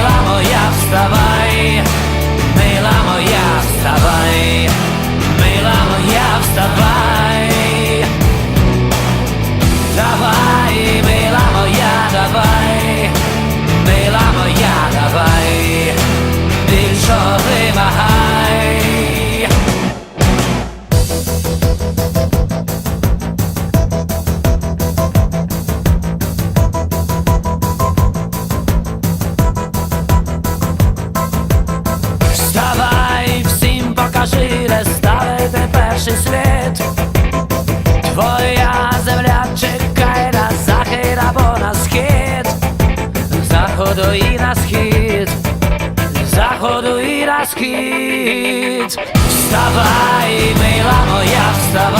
мила моя, вставай, ставити перший. Твоя земля чекає на захід або на схід, заходу і на схід, заходу і на схід. Вставай, мила моя, вставай,